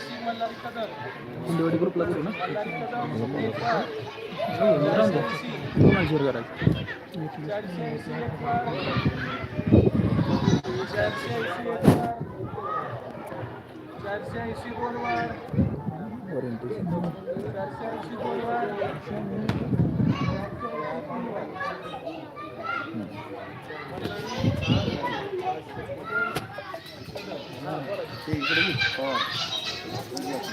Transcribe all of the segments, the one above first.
कुंडेवाडी ग्रुपला करू ना कोणाला शेअर करायचं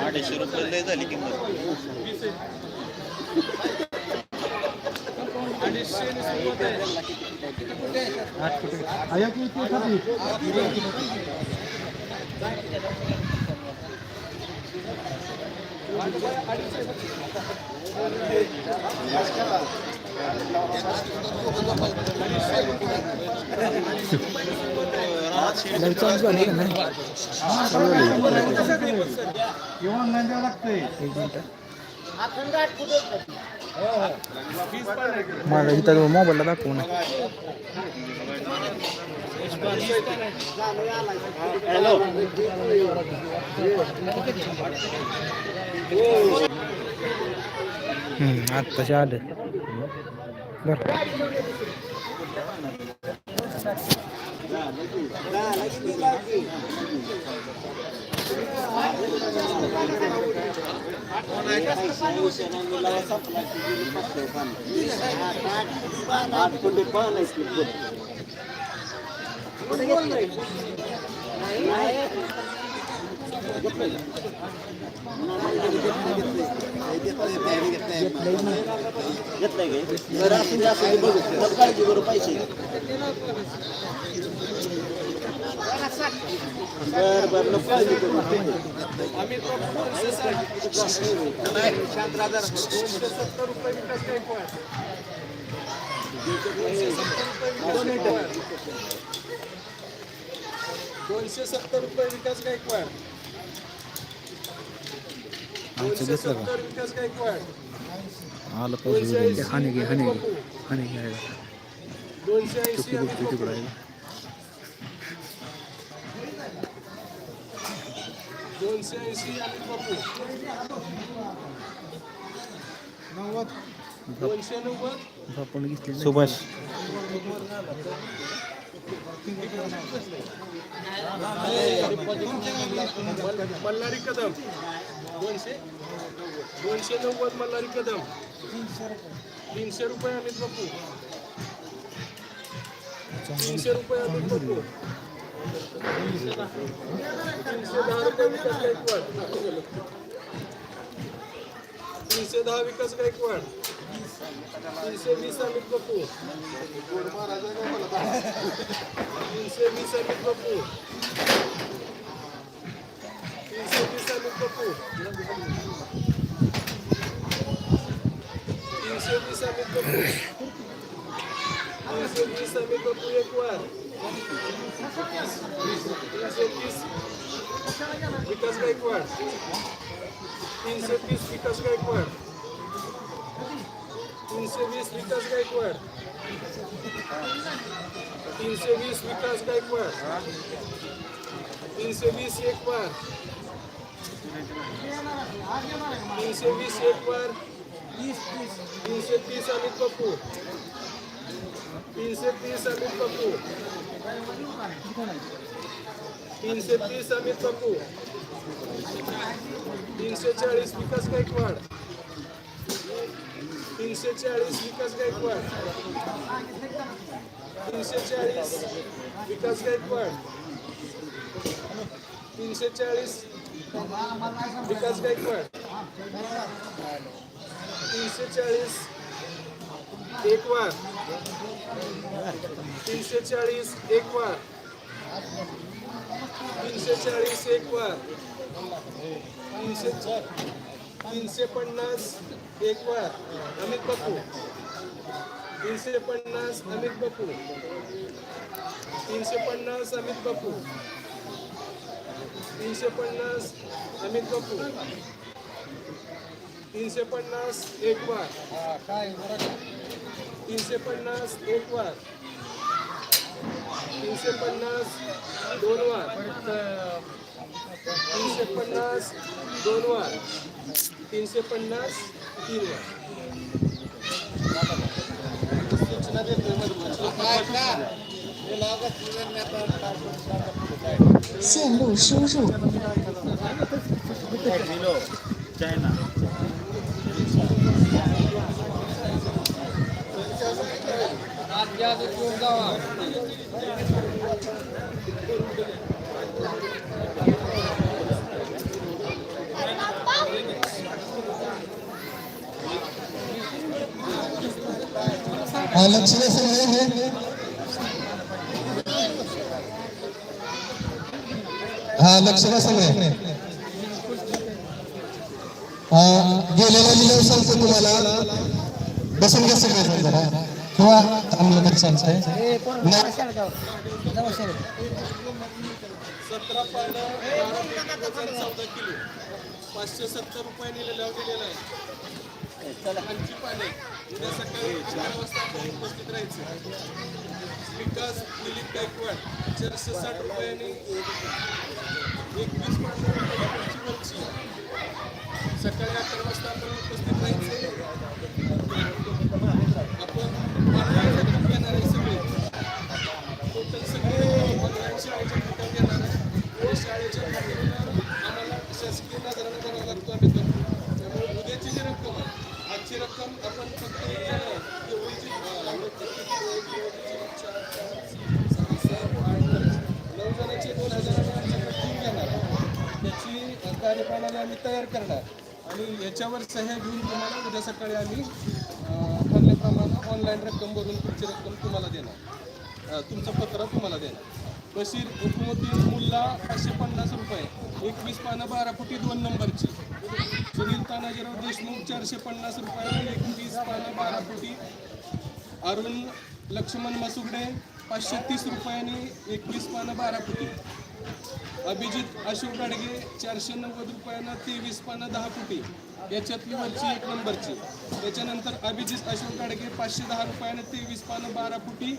अडीचशे रुपये लय झाली किंमत अडीचशे सुरुवात माझा इथं मोबाईलला दाखवू ना हॅलो आत्ताचे आलं. बरं आठ कोटी पान घेतलंय गे बरं बर बर दोनशे दोनशे सत्तर रुपये विकास गायकवाड दोनशे सत्तर रुपये विकास गायकवाड दोनशे सत्तर विकास गायकवाड आलं दोनशे पाहिजे ऐंशी. हाने घे हाने घे. बघू. हाने घे. दोनशे ऐंशी चुकी अमित बघतो बघू. तिकडं आहे? दोनशे ऐंशी बापू. दोनशे नव्वद. आपण घेतली सुभाष. मल्हारी कदम. दोनशे? दोनशे नव्वद मल्हारी कदम. तीनशे रुपये अमित बापू. तीनशे रुपये अमित बापू. तीनशे दहा रुपये विकास गायकवाड. तीनशे दहा विकास गायकवाड. तीनशे वीस अमित बापू तीनशे वीस अमित बापू तीनशे वीस अमित बापू तीनशे वीस अमित बापू तीनशे वीस अमित बापू एक वार तीनशे तीस विकास गायकवाड तीनशे तीस विकास गायकवाड तीनशे वीस विकास गायकवाड. तीनशे वीस विकास गायकवाड. तीनशे वीस एक वार तीनशे वीस एक वार तीनशे तीस अमित बापू. तीनशे तीस अमित बापू. तीनशे तीस अमित बापू. तीनशे चाळीस विकास गायकवाड. तीनशे चाळीस विकास गायकवाड. तीनशे चाळीस विकास गायकवाड. तीनशे चाळीस विकास गायकवाड. तीनशे चाळीस एक वार तीनशे चाळीस एक वार तीनशे चाळीस एक वार तीनशे तीनशे पन्नास एक वार अमित बापू. तीनशे पन्नास अमित बपू. तीनशे पन्नास अमित बापू. तीनशे पन्नास अमित बापू. तीनशे पन्नास एक वार. तीनशे पन्नास एक वार. तीनशे पन्नास दोन वार. तीनशे पन्नास दोन वार. तीनशे पन्नास तीन वार. 输入。चायना हाँ. है हाँ लक्ष्य समय हाँ गेलेला लिलाव सांगतो तुम्हाला. बसून घ्या सगळे जरा. किंवा थांबलं तरी किलो पाचशे सत्तर रुपये लिलाव दिलेला आहे. उद्या सकाळी चार वाजता आपण उपस्थित राहायचं विकास दिलीप गायकवाड चारशे साठ रुपयांनी एकवीस सकाळी अकरा वाजता आपण उपस्थित राहायचे आपण ऑनलाईन रक्कम घेणार आहे सगळे टोटल सगळे ऑनलाईन शाळेच्या खात्यावर येणार आहे आणि शाळेच्या खात्यावर आम्हाला शासकीय नजरानं करावं लागतो आम्ही करतो त्यामुळे उद्याची जी रक्कम आहे आजची रक्कम आपण फक्त एवढी जी अं, किती एक, दोन, तीन, चार, पाच, सहा, सात, आठ, नऊ. नऊ जणांची दोन हजाराने आमच्याकडे फी घेणार आहे. त्याची अं, कार्यप्रणाली आम्ही तयार करणार. आणि याच्यावर सह्या घेऊन तुम्हाला उद्या सकाळी आम्ही ठरल्याप्रमाणे ऑनलाईन रक्कम भरून तुमची रक्कम तुम्हाला देणार. तुमचं पत्र तुम्हाला देणार. बशीर हुकुमती मुल्ला पाचशे पन्नास रुपये एकवीस पानं बारा फुटी दोन नंबरची. सुनील तानाजीराव देशमुख चारशे पन्नास रुपये एकवीस पानं बारा फुटी. अरुण लक्ष्मण मसुगडे पाचशे तीस रुपयांनी एकवीस पानं बारा फुटी. अभिजित अशोक गाडगे चारशे नव्वद रुपयानं तेवीस पानं दहा फुटी. याच्यातली वरची एक नंबरची. त्याच्यानंतर अभिजित अशोक गाडगे पाचशे दहा रुपयानं तेवीस पानं बारा फुटी.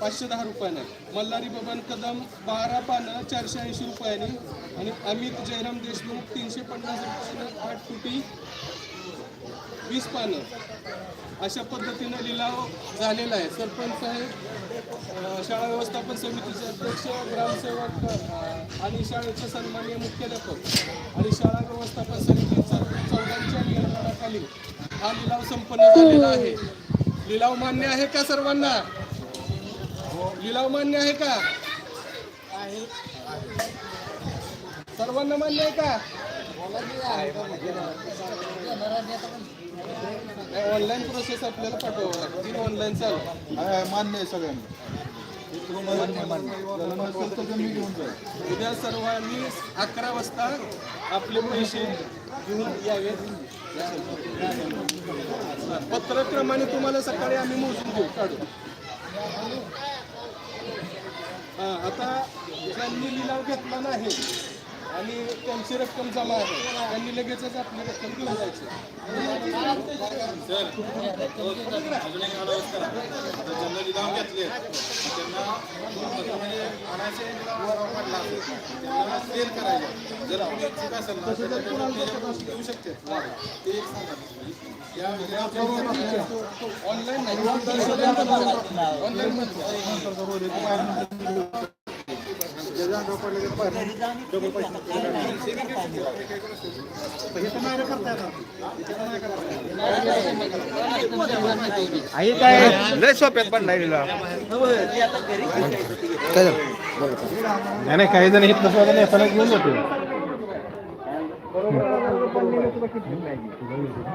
पाचशे दहा रुपयानं. मल्हारी बबन कदम बारा पानं चारशे ऐंशी रुपयाने. आणि अमित जयराम देशमुख तीनशे पन्नास रुपयानं आठ फुटी. वीस पानं. अशा पद्धतीनं लिलाव झालेला आहे. सरपंच साहेब शाळा व्यवस्थापन समितीचे अध्यक्ष ग्रामसेवक आणि शाळेचे सन्मान्य मुख्याध्यापक आणि शाळा व्यवस्थापन समितीचा चौघांच्या नियंत्रणाखाली हा लिलाव संपन्न झालेला आहे. लिलाव मान्य आहे का सर्वांना? लिलाव मान्य आहे का? सर्वांना मान्य आहे का? ऑनलाईन प्रोसेस आपल्याला पाठवावं लागते ऑनलाईन चालू मान्य आहे सगळ्यांना. उद्या सर्वांनी अकरा वाजता आपले पैसे घेऊन यावेत पत्रक्रमाने तुम्हाला सकाळी आम्ही मोजून घेऊ काढू. आता ज्यांनी लिलाव घेतला नाही आणि त्यांची रक्कम जमा आहे. त्यांनी लगेचच आपली रक्कम घेऊन जायची. घेतले त्यांना आणायचे त्यांना जर शकते ते या ऑनलाईन ऑनलाईन लय सोप्यात पडलाय नाही नाही काही जण इथलं सुद्धा फरक घेऊन जातो.